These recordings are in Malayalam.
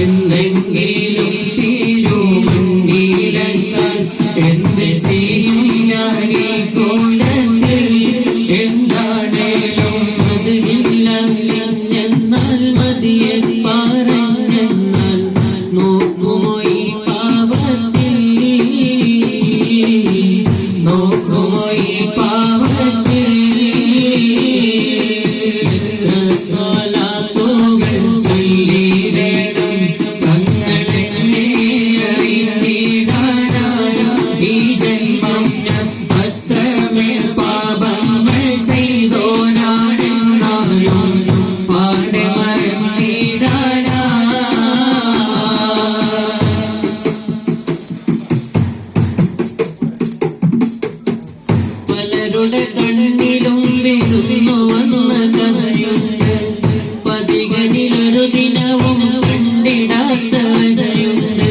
എന്നെങ്കിലും തീരുമുന്നിലങ്ങാൻ എന്ത് ചെയ്യും ഞാൻ ഈ കോലത്തിൽ. എന്താണേലും അതില്ല എന്നാൽ മതിയെ പറഞ്ഞെന്നാൽ നോക്കുമോ ഈ പാവത്തിൽ നോക്കുമോ ഈ പലരുടെ കണ്ണിലും വീഴുന്നു വന്ന കഥയുണ്ട്. പതികനിലൊരു ദിനവും കണ്ടിടാത്ത കഥയുണ്ട്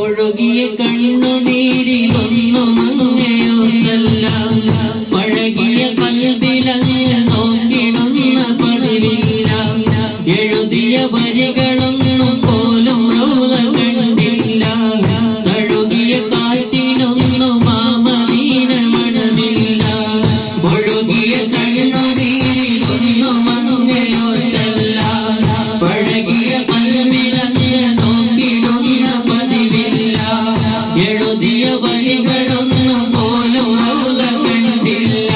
ഒഴുകിയ കണ്ണുനീരിലൊന്നുമായി എഴുതിയ വരികളൊന്നും പോലും മൂല കണ്ടില്ല.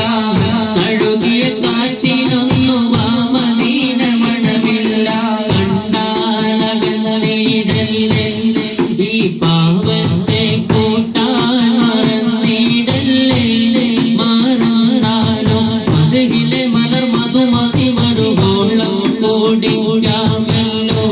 അഴുകിയ കാറ്റിനൊന്നു വാമദീന മണമില്ല. കണ്ടാലകന്നിടല്ലേ ഈ പാവത്തെ കൂട്ടാൻ മറന്നിടല്ലേ മാറുന്നാലും പതികിലെ മലർ മധുമതി മറുകോളം കൂടി രാമല്ലോ